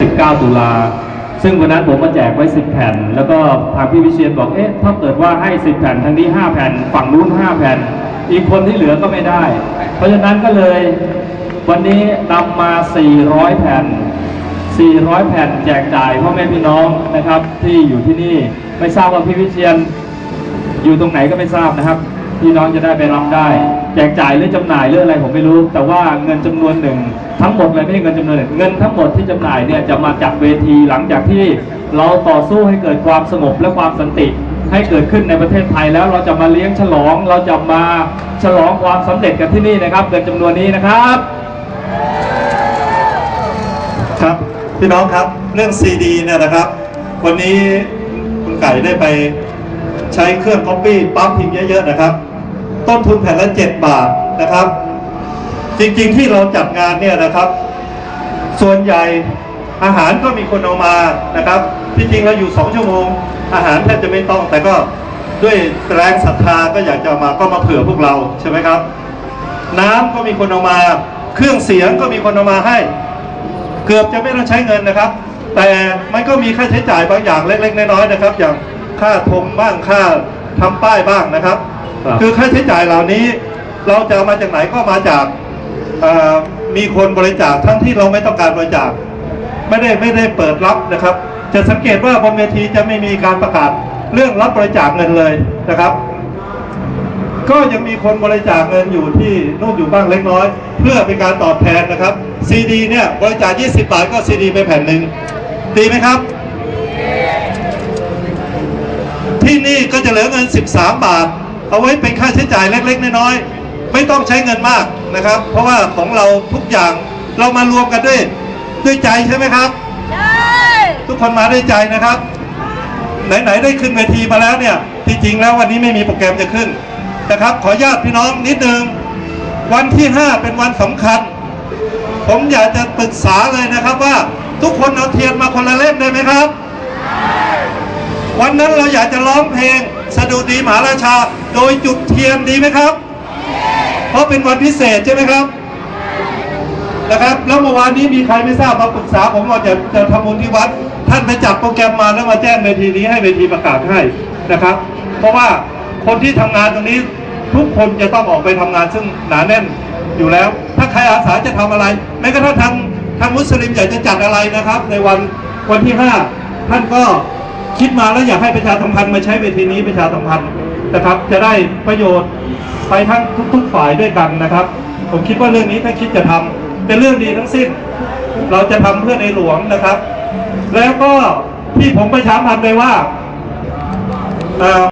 19 ตุลา ซึ่งวันนั้นผมมาแจกไว้ 10 แผ่น แล้วก็ทางพี่วิเชียนบอก เอ๊ะ ถ้าเกิดว่าให้ 10 แผ่น ทางนี้ 5 แผ่น ฝั่งนู้น 5 แผ่น อีกคนที่เหลือก็ไม่ได้ เพราะฉะนั้นก็เลย วันนี้นำมา 400 แผ่น 400 แผ่นแจกจ่ายพ่อแม่พี่น้องนะครับ ที่อยู่ที่นี่ ไม่ทราบว่าพี่วิเชียนอยู่ตรงไหนก็ไม่ทราบนะครับ พี่น้องจะได้ไปรับได้ แจกจ่ายหรือจำหน่ายหรืออะไรผมไม่รู้ แต่ว่าเงินจำนวนหนึ่ง ทั้งหมดเลยไม่ใช่เงินจำนวนหนึ่งเงินทั้งหมดที่จำหน่ายเนี่ยจะมาจากเวทีหลังจากที่เราต่อสู้ให้เกิดความสงบและความสันติให้เกิดขึ้นในประเทศไทยแล้วเราจะมาเลี้ยงฉลอง เราจะมาฉลองความสำเร็จกันที่นี่นะครับเงินจำนวนนี้นะครับ ครับพี่น้องครับเรื่องซีดีเนี่ยนะครับ วันนี้คุณไก่ได้ไปใช้เครื่อง Copy ปั๊มพิมพ์เยอะๆนะครับ ต้นทุนแผ่นละ 7 บาทนะครับ จริงๆที่เราจัดงานเนี่ยนะครับ ส่วนใหญ่อาหารก็มีคนเอามานะครับที่จริงเราอยู่ 2 ชั่วโมง อาหารแทบจะไม่ต้อง แต่ก็ด้วยแรงศรัทธาก็อยากจะมาก็มาเผื่อพวกเราใช่ไหมครับ น้ำก็มีคนเอามา เครื่องเสียงก็มีคนเอามาให้ เกือบจะไม่ต้องใช้เงินนะครับ แต่มันก็มีค่าใช้จ่ายบางอย่างเล็ก ๆ น้อยๆนะครับ อย่างค่าธงบ้างค่าทำป้ายบ้างนะครับ ครับคือค่าใช้จ่ายเหล่านี้ เราจะเอามาจากไหนก็มาจากเอ่อมีคนบริจาคทั้งที่เราไม่ต้องการบริจาค ไม่ได้ไม่ได้เปิดรับนะครับ จะสังเกตว่าบนเวทีจะไม่มีการประกาศเรื่องรับบริจาคเงินเลยนะครับ ก็ยังมีคนบริจาคเงินอยู่ที่นู่นอยู่บ้างเล็กน้อย เพื่อเป็นการตอบแทนนะครับซีดีเนี่ยบริจาค 20 บาทก็ซีดีไปแผ่นหนึ่งดีไหมครับ ที่นี่ก็จะเหลือเงิน 13 บาท เอาไว้เป็นค่าใช้จ่ายเล็ก ๆ น้อยๆไม่ต้องใช้เงินมากนะครับ เพราะว่าของเราทุกอย่างเรามารวมกันด้วยด้วยใจใช่ไหมครับทุกคนมาด้วยใจนะครับ ไหนๆได้ขึ้นเวทีมาแล้วเนี่ยที่จริงแล้ววันนี้ไม่มีโปรแกรมจะขึ้นนะครับ ขออนุญาตพี่น้องนิดนึงวันที่ 5 เป็นวันสำคัญ ผมอยากจะปรึกษาเลยนะครับว่าทุกคนเอาเทียนมาคนละเล่มได้ไหมครับ วันนั้นเราอยากจะร้องเพลง สดุดีมหาราชา โดยจุดเทียนดีไหมครับ เพราะเป็นวันพิเศษใช่ไหมครับนะครับ แล้วเมื่อวานนี้มีใครไม่ทราบมาปรึกษาผมว่าจะจะทำบุญที่วัด ท่านไปจัดโปรแกรมมาแล้วมาแจ้งเวทีนี้ให้เวทีประกาศให้นะครับ เพราะว่าคนที่ทำงานตรงนี้ทุกคนจะต้องออกไปทำงานซึ่งหนาแน่นอยู่แล้ว ถ้าใครอาสาจะทำอะไรแม้กระทั่งทางทางมุสลิมอยากจะจัดอะไรนะครับ ในวันวันที่ 5 ท่านก็ คิดมาแล้วอยากให้ประชาสัมพันธ์มาใช้เวทีนี้ประชาสัมพันธ์นะครับ จะได้ประโยชน์ไปทั้งทุก ๆฝ่ายด้วยกันนะครับ ผมคิดว่าเรื่องนี้ถ้าคิดจะทำเป็นเรื่องดีทั้งสิ้น เราจะทำเพื่อในหลวงนะครับ แล้วก็ที่ผมประชาสัมพันธ์ไปว่าเออ